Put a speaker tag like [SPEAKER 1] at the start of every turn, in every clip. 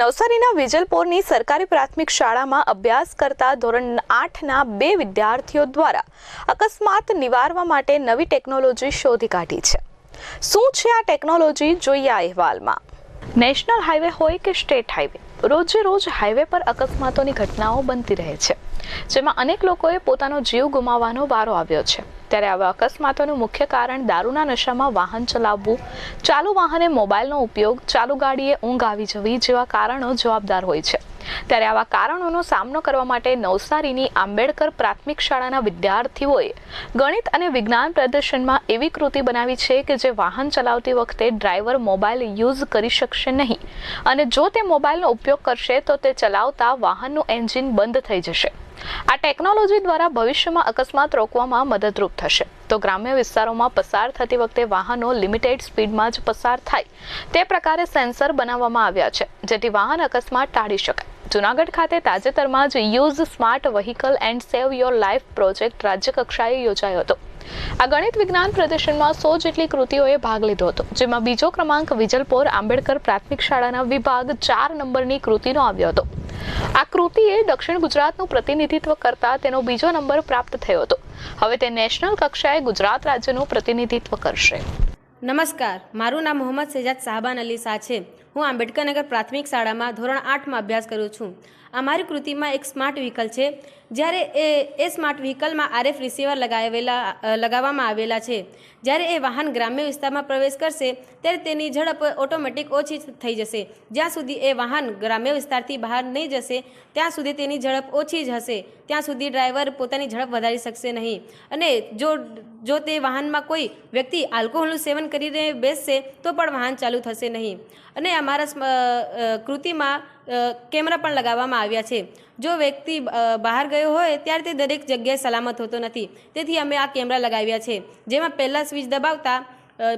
[SPEAKER 1] નવસારીના વિજલપોરની સરકારી પ્રાથમિક શાળામાં અભ્યાસ કરતા ધોરણ આઠના બે વિદ્યાર્થીઓ દ્વારા અકસ્માત નિવારવા માટે નવી ટેકનોલોજી શોધી કાઢી છે. શું છે આ ટેકનોલોજી? જોઈએ આ અહેવાલમાં. નેશનલ હાઈવે હોય કે સ્ટેટ હાઈવે રોજે રોજ હાઈવે પર અકસ્માતોની ઘટનાઓ બનતી રહે છે, જેમાં અનેક લોકોએ પોતાનો જીવ ગુમાવવાનો વારો આવ્યો છે. ત્યારે આવા અકસ્માતોનું મુખ્ય કારણ દારૂના નશામાં વાહન ચલાવવું, ચાલુ વાહને મોબાઈલનો ઉપયોગ, ચાલુ ગાડીએ ઊંઘ આવી જવી જેવા કારણો જવાબદાર હોય છે. ત્યારે આવા કારણોનો સામનો કરવા માટે નવસારીની આંબેડકર પ્રાથમિક શાળાના વિદ્યાર્થીઓએ ગણિત અને વિજ્ઞાન પ્રદર્શનમાં એવી કૃતિ બનાવી છે કે જે વાહન ચલાવતી વખતે ડ્રાઈવર મોબાઈલ યુઝ કરી શકશે નહીં. અને જો તે મોબાઈલનો ઉપયોગ કરશે, તો તે ચલાવતા વાહનનું એન્જિન બંધ થઈ જશે. આ ટેકનોલોજી દ્વારા ભવિષ્યમાં અકસ્માત રોકવામાં મદદરૂપ થશે. તો ગ્રામ્ય વિસ્તારોમાં પસાર થતી વખતે વાહનો લિમિટેડ સ્પીડમાં જ પસાર થાય. તે પ્રકારે સેન્સર બનાવવામાં આવ્યા છે, જેથી વાહન અકસ્માત ટાળી શકાય. જુનાગઢ ખાતે તાજેતરમાં જ use smart vehicle and save your life project રાજ્ય કક્ષાએ યોજાયો હતો. આ ગણિત વિજ્ઞાન પ્રદર્શનમાં સો જેટલી કૃતિઓએ ભાગ લીધો હતો, જેમાં બીજો ક્રમાંક વિજલપોર આંબેડકર પ્રાથમિક શાળાના વિભાગ ચાર નંબરની કૃતિનો આવ્યો હતો. આ કૃતિએ દક્ષિણ ગુજરાતનું પ્રતિનિધિત્વ કરતા તેનો બીજો નંબર પ્રાપ્ત થયો હતો. હવે તે નેશનલ કક્ષાએ ગુજરાત રાજ્યનું પ્રતિનિધિત્વ કરશે.
[SPEAKER 2] નમસ્કાર, મારું નામ મોહમ્મદ સેજાદ સાહબાન અલી શાહ છે. હું આંબેડકરનગર પ્રાથમિક શાળામાં ધોરણ આઠમાં અભ્યાસ કરું છું. અમારી કૃતિમાં એક સ્માર્ટ વ્હીકલ છે. જ્યારે એ એ સ્માર્ટ વ્હીકલમાં આરએફ રિસીવર લગાવેલા લગાવવામાં આવેલા છે. જ્યારે એ વાહન ગ્રામ્ય વિસ્તારમાં પ્રવેશ કરશે, ત્યારે તેની ઝડપ ઓટોમેટિક ઓછી થઈ જશે. જ્યાં સુધી એ વાહન ગ્રામ્ય વિસ્તારથી બહાર નહીં જશે, ત્યાં સુધી તેની ઝડપ ઓછી જ હશે. ત્યાં સુધી ડ્રાઈવર પોતાની ઝડપ વધારી શકશે નહીં. અને જો જો તે વાહનમાં કોઈ વ્યક્તિ આલ્કોહોલનું સેવન કરીને બેસશે, તો પણ વાહન ચાલુ થશે નહીં. અને અમારા કૃતિમાં કેમેરા પણ લગાવવામાં આવ્યા છે. જો વ્યક્તિ બહાર ગયો હોય ત્યારે તે દરેક જગ્યાએ સલામત હોતો નથી. તેથી અમે આ કેમેરા લગાવ્યા છે. જેમાં પહેલાં સ્વિચ દબાવતા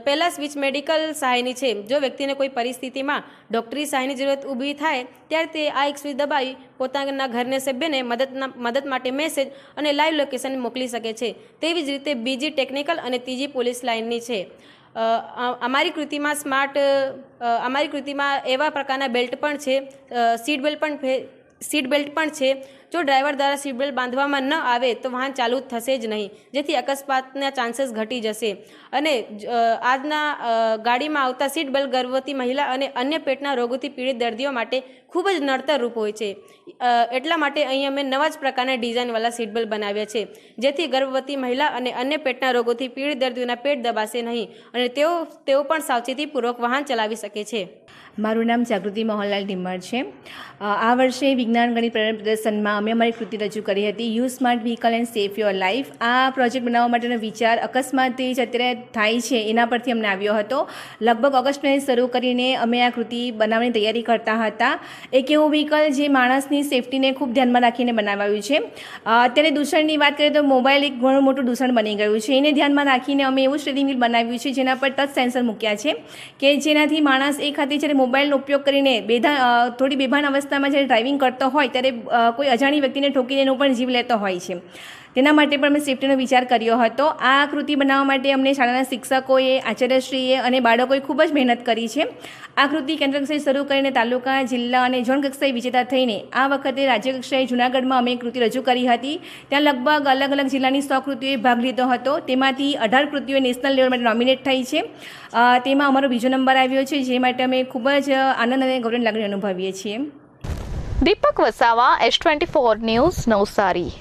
[SPEAKER 2] પહેલાં સ્વિચ મેડિકલ સહાયની છે. જો વ્યક્તિને કોઈ પરિસ્થિતિમાં ડૉક્ટરી સહાયની જરૂરત ઊભી થાય, ત્યારે તે આ એક સ્વિચ દબાવી પોતાના ઘરને સભ્યને મદદના મદદ માટે મેસેજ અને લાઈવ લોકેશન મોકલી શકે છે. તેવી જ રીતે બીજી ટેકનિકલ અને ત્રીજી પોલીસ લાઇનની છે. અમારી કૃતિમાં સ્માર્ટ અમારી કૃતિમાં એવા પ્રકારના બેલ્ટ પણ છે સીટ બેલ્ટ પણ સીટ બેલ્ટ પણ છે. જો ડ્રાઈવર દ્વારા સીટ બેલ્ટ બાંધવામાં ન આવે તો વાહન ચાલુ થશે જ નહીં. જેથી અકસ્માતના ચાન્સીસ ઘટી જશે. અને આજના ગાડીમાં આવતા સીટ બેલ્ટ ગર્ભવતી મહિલા અને અન્ય પેટના રોગોથી પીડિત દર્દીઓ માટે ખૂબ જ નડતરરૂપ હોય છે. એટલા માટે અહીં અમે નવા જ પ્રકારના ડિઝાઇનવાળા સીટ બેલ્ટ બનાવ્યા છે. જેથી ગર્ભવતી મહિલા અને અન્ય પેટના રોગોથી પીડિત દર્દીઓના પેટ દબાશે નહીં અને તેઓ તેઓ પણ સાવચેતીપૂર્વક વાહન ચલાવી શકે છે.
[SPEAKER 3] મારું નામ જાગૃતિ મોહનલાલ ઢીમર છે. આ વર્ષે વિજ્ઞાન ગણિત પ્રદર્શનમાં અમે અમારી કૃતિ રજૂ કરી હતી. Use smart vehicle and safe your life આ પ્રોજેક્ટ બનાવવા માટેનો વિચાર અકસ્માત જે અત્યારે થાય છે, એના પરથી અમને આવ્યો હતો. લગભગ ઓગસ્ટ મહિને શરૂ કરીને અમે આ કૃતિ બનાવવાની તૈયારી કરતા હતા. એક એવું વ્હીકલ જે માણસની સેફટીને ખૂબ ધ્યાનમાં રાખીને બનાવાયું છે. અત્યારે દૂષણની વાત કરીએ તો મોબાઈલ એક ઘણું મોટું દૂષણ બની ગયું છે. એને ધ્યાનમાં રાખીને અમે એવું સ્ટેરિંગ વ્હીલ બનાવ્યું છે, જેના પર ટચ સેન્સર મૂક્યા છે, કે જેનાથી માણસ એક હાથે જ્યારે મોબાઈલનો ઉપયોગ કરીને બેધા થોડી બેભાન અવસ્થામાં જ્યારે ડ્રાઇવિંગ કરતો હોય, ત્યારે કોઈ અજાણી વ્યક્તિને ઠોકીને એનો પણ જીવ લેતો હોય છે. તેના માટે પણ અમે સેફ્ટીનો વિચાર કર્યો હતો. આ કૃતિ બનાવવા માટે અમને શાળાના શિક્ષકોએ, આચાર્યશ્રીએ અને બાળકોએ ખૂબ જ મહેનત કરી છે. આ કૃતિ કેન્દ્ર કક્ષાએ શરૂ કરીને તાલુકા, જિલ્લા અને ઝોન કક્ષાએ વિજેતા થઈને આ વખતે રાજ્ય કક્ષાએ જૂનાગઢમાં અમે કૃતિ રજૂ કરી હતી. ત્યાં લગભગ અલગ અલગ જિલ્લાની સો કૃતિઓએ ભાગ લીધો હતો. તેમાંથી અઢાર કૃતિઓ નેશનલ લેવલ માટે નોમિનેટ થઈ છે. તેમાં અમારો બીજો નંબર આવ્યો છે, જે માટે અમે ખૂબ જ આનંદ અને ગૌરવની લાગણી અનુભવીએ છીએ.
[SPEAKER 1] Deepak Vasava S twenty four news Navsari